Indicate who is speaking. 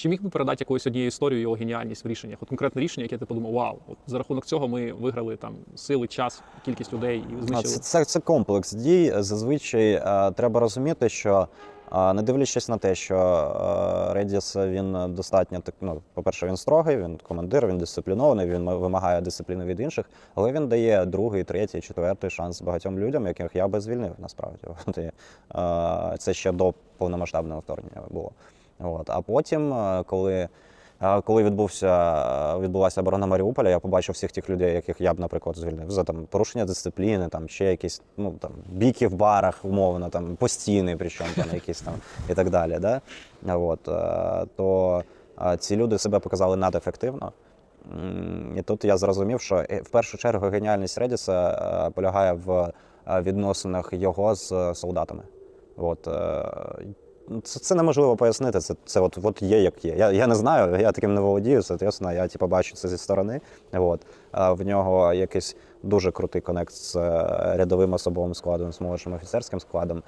Speaker 1: Чи міг би передати якоюсь однією історією його геніальність в рішеннях? От конкретне рішення, яке ти подумав, вау, от за рахунок цього ми виграли там сили, час, кількість людей і знищили.
Speaker 2: Це, це, це комплекс дій. Зазвичай е, треба розуміти, що е, не дивлячись на те, що е, Редіс він достатньо так. Ну, по-перше, він строгий, він командир, він дисциплінований, він вимагає дисципліни від інших, але він дає другий, третій, четвертий шанс багатьом людям, яких я би звільнив насправді. Е, це ще до повномасштабного вторгнення було. От. А потім, е, коли Коли відбувся, відбулася оборона Маріуполя, я побачив всіх тих людей, яких я б, наприклад, звільнив за там порушення дисципліни, там ще якісь ну там біки в барах, умовно, там постійні, причому там якісь там і так далі. Да? От, е, то е, ці люди себе показали надефективно. І тут я зрозумів, що е, в першу чергу геніальність Редіса е, полягає в е, відносинах його з е, солдатами. От, е, це, це неможливо пояснити. Це, це от, от є як є. Я, я не знаю, я таким не володію, соответственно, я типу, бачу це зі сторони. От. А в нього якийсь дуже крутий конект з е, рядовим особовим складом, з молодшим офіцерським складом.